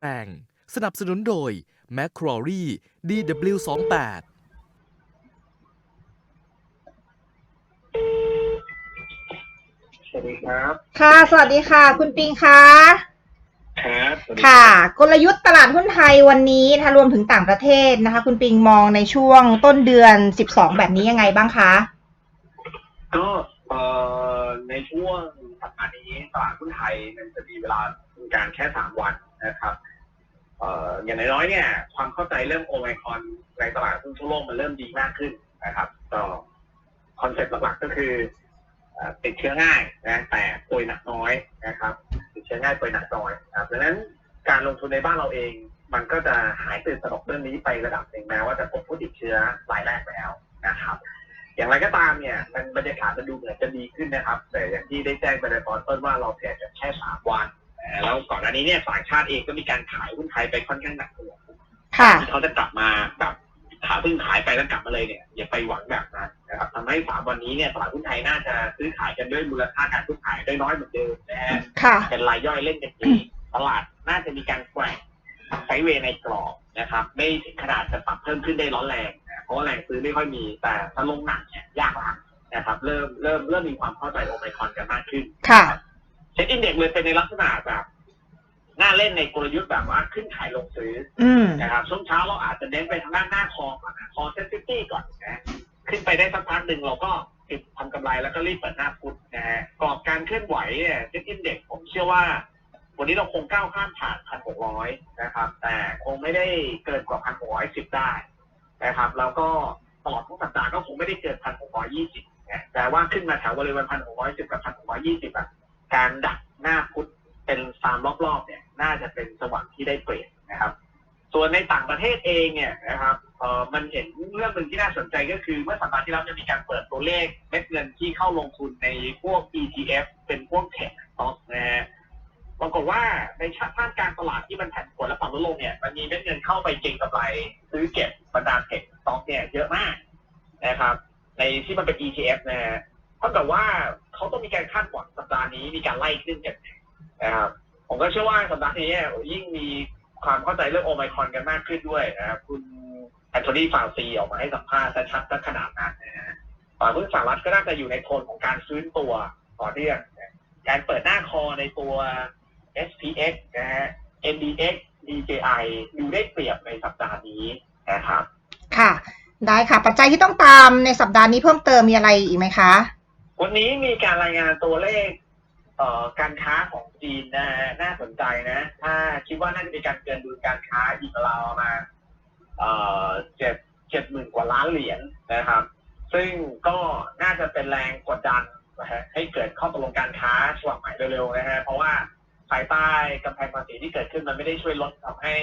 แปลงสนับสนุนโดย m c q u a r i DW28 สวัสดีครับ ค่ะ สวัสดีค่ะ คุณปิงคะครับสวัสดีค่ะรับกลยุทธ์ตลาดหุ้นไทยวันนี้นะคะรวมถึงต่างประเทศนะคะ คุณปิงมองในช่วงต้นเดือน 12 แบบนี้ยังไงบ้างคะ ก็เอ่อในช่วง สัปดาห์นี้ตลาดหุ้นไทยมันจะมีเวลาทำการแค่สามวันนะครับเอ่ออย่างน้อยๆเนี่ยความเข้าใจเรื่องโอไมคอนในตลาดหุ้นทั่วโลกมันเริ่มดีมากขึ้นนะครับก็คอนเซ็ปต์หลักๆก็คือติดเชื้อง่ายนะแต่ป่วยหนักน้อยนะครับ ติดเชื้อง่ายป่วยหนักน้อยครับดังนั้นการลงทุนในบ้านเราเอง มันก็จะหายตื่นตระหนกเรื่องนี้ไประดับหนึ่งแม้ว่าจะพบผู้ติดเชื้อรายแรกแล้วนะครับ อย่างไรก็ตามเนี่ยมันบรรยากาศมันดูเหมือนจะดีขึ้นนะครับ แต่อย่างที่ได้แจ้งไปในตอนต้นว่าเราเพียงแค่สามวันเอ่อแล้วก่อนหน้านี้เนี่ยต่างชาติเองก็มีการขายหุ้นไทยไปค่อนข้างหนักหน่วงค่ะที่เขาจะกลับมาแบบขาเพิ่งขายไปแล้วกลับมาเลยเนี่ยอย่าไปหวังแบบนั้นนะครับทำให้สามวันนี้เนี่ยตลาดหุ้นไทยน่าจะซื้อขายกันด้วยมูลค่าการซื้อขายได้น้อยเหมือนเดิมนะฮะค่ะเป็นรายย่อยเล่นกันเองตลาดน่าจะมีการแกว่งไซด์เวย์ในกรอบนะครับ ไม่ถึงขนาดจะปรับเพิ่มขึ้นได้ร้อนแรงนะ เพราะว่าแรงซื้อไม่ค่อยมี แต่ถ้าลงหนักเนี่ยยากละนะครับ เริ่มเริ่มเริ่มมีความเข้าใจโอไมครอนกันมากขึ้นค่ะเซ็ตอินเด็กซ์เลยเป็นในลักษณะแบบน่าเล่นในกลยุทธ์แบบว่าขึ้นขายลงซื้ออืมนะครับช่วงเช้าเราอาจจะเน้นไปทางด้านหน้าคอก่อนนะคอเซนซิตี้ก่อนนะขึ้นไปได้สักพักหนึ่งเราก็ปิดทำกำไรแล้วก็รีบเปิดหน้าพุทนะฮะกรอบการเคลื่อนไหวเนี่ยเซ็ตอินเด็กผมเชื่อว่า วันนี้เราคงก้าวข้ามผ่านพันหกร้อยนะครับ แต่คงไม่ได้เกินกว่าพันหกร้อยสิบได้ นะครับแล้วก็ตลอดทั้งสัปดาห์ก็คงไม่ได้เกินพันหกร้อยี่สิบแต่ว่าขึ้นมาแถวบริเวณพันหกร้อยสิบกับพันหกร้อยี่สิบอะการดักหน้าพุทเป็นสามรอบๆเนี่ยน่าจะเป็นจังหวะที่ได้เปรียบนะครับ ส่วนในต่างประเทศเองเนี่ยนะครับเออมันเห็นเรื่องหนึ่งที่น่าสนใจก็คือเมื่อสัปดาห์ที่แล้วจะมีการเปิดตัวเลขเม็ดเงินที่เข้าลงทุนในพวก ETF เป็นพวกเทคสต็อกนะฮะปรากฏว่าในชาติท่ามกางตลาดที่มันผันผวน และปรับลดลงเนี่ยมันมีเม็ดเงินเข้าไปเก็งกำไร ซื้อเก็บบรรดาเทคสต็อกเนี่ยเยอะมากนะครับ ในที่มันเป็น ETF นะฮะเท่ากับว่าเขาต้องมีการคาดหวังสัปดาห์นี้มีการไล่ขึ้นกันนะครับผมก็เชื่อว่าสัปดาห์นี้เนี่ยยิ่งมีความเข้าใจเรื่องโอไมครอนกันมากขึ้นด้วยนะครับคุณแอนโทนีฟาวซีออกมาให้สัมภาษณ์ชัดๆขนาดนั้นนะฮะตลาดหุ้นสหรัฐก็น่าจะอยู่ในโทนของการฟื้นตัวต่อเนื่องการเปิดหน้าคอในตัว SPX นะฮะ NDX DJI ดูได้เปรียบในสัปดาห์นี้นะครับค่ะ ได้ค่ะ ปัจจัยที่ต้องตามในสัปดาห์นี้เพิ่มเติมมีอะไรอีกไหมคะ วันนี้มีการรายงานตัวเลขเอ่อการค้าของจีนนะฮะน่าสนใจนะ ถ้าคิดว่าน่าจะมีการเกินดุลการค้าอีกราวประมาณเอ่อเจ็ดเจ็ดหมื่นกว่าล้านเหรียญนะครับ ซึ่งก็น่าจะเป็นแรงกดดันนะฮะให้เกิดข้อตกลงการค้าฉบับใหม่เร็วๆนะฮะเพราะว่า ภายใต้กำแพงภาษีที่เกิดขึ้นมันไม่ได้ช่วยลดทำให้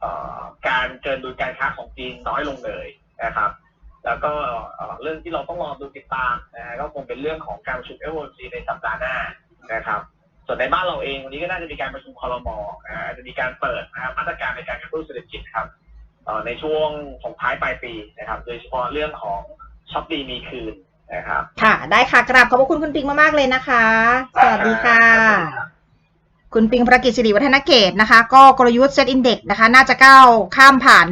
เอ่อการเกินดุลการค้าของจีนน้อยลงเลยนะครับ แล้วก็เอ่อเรื่องที่เราต้องรอดูติดตามนะฮะก็คงเป็นเรื่องของการประชุม FOMC ในสัปดาห์หน้านะครับ ส่วนในบ้านเราเองวันนี้ก็น่าจะมีการประชุมคอรมอนะฮะจะมีการเปิดนะครับมาตรการในการกระตุ้นเศรษฐกิจครับเอ่อในช่วงของท้ายปลายปีนะครับ โดยเฉพาะเรื่องของช็อปดีมีคืนนะครับ ค่ะ ได้ค่ะ กราบขอบพระคุณคุณปิงมาก ๆ เลยนะคะ สวัสดีค่ะ คุณปิงภรกิจสิริวัฒนเกตนะคะ ก็กลยุทธ์เซตอินเด็กนะคะ น่าจะก้าวข้ามผ่าน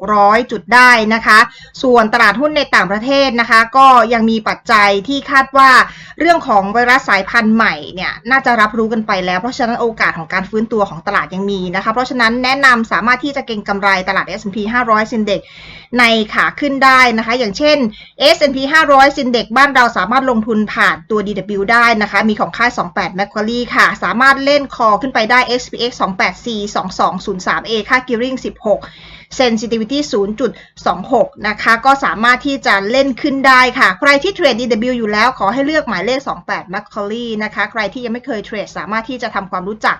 1,600 จุดได้นะคะ ส่วนตลาดหุ้นในต่างประเทศนะคะ ก็ยังมีปัจจัยที่คาดว่าเรื่องของไวรัสสายพันธุ์ใหม่เนี่ยน่าจะรับรู้กันไปแล้ว เพราะฉะนั้นโอกาสของการฟื้นตัวของตลาดยังมีนะคะ เพราะฉะนั้นแนะนำสามารถที่จะเก็งกำไรตลาด S&P 500ซินเด็กในขาขึ้นได้นะคะ อย่างเช่น S&P 500ซินเด็กบ้านเราสามารถลงทุนผ่านตัว DW ได้นะคะ มีของค่าย 28 Macquarie ค่ะ สามารถเล่นคอขึ้นไปได้ SPX 28 C 2203 A ค่า gearing 16 sensitivity 0.26 นะคะ ก็สามารถที่จะเล่นขึ้นได้ค่ะ ใครที่เทรด DW อยู่แล้วขอให้เลือกหมายเลข 28 Macquarie นะคะ ใครที่ยังไม่เคยเทรดสามารถที่จะทำความรู้จัก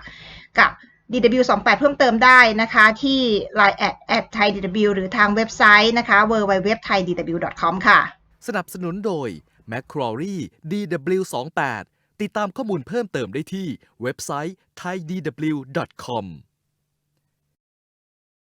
กับ DW28 เพิ่มเติมได้นะคะที่ Line แอดแอดไทย DW หรือทางเว็บไซต์นะคะ www.thaidw.com ค่ะ สนับสนุนโดย Macquarie DW28 ติดตามข้อมูลเพิ่มเติมได้ที่เว็บไซต์ thaidw.com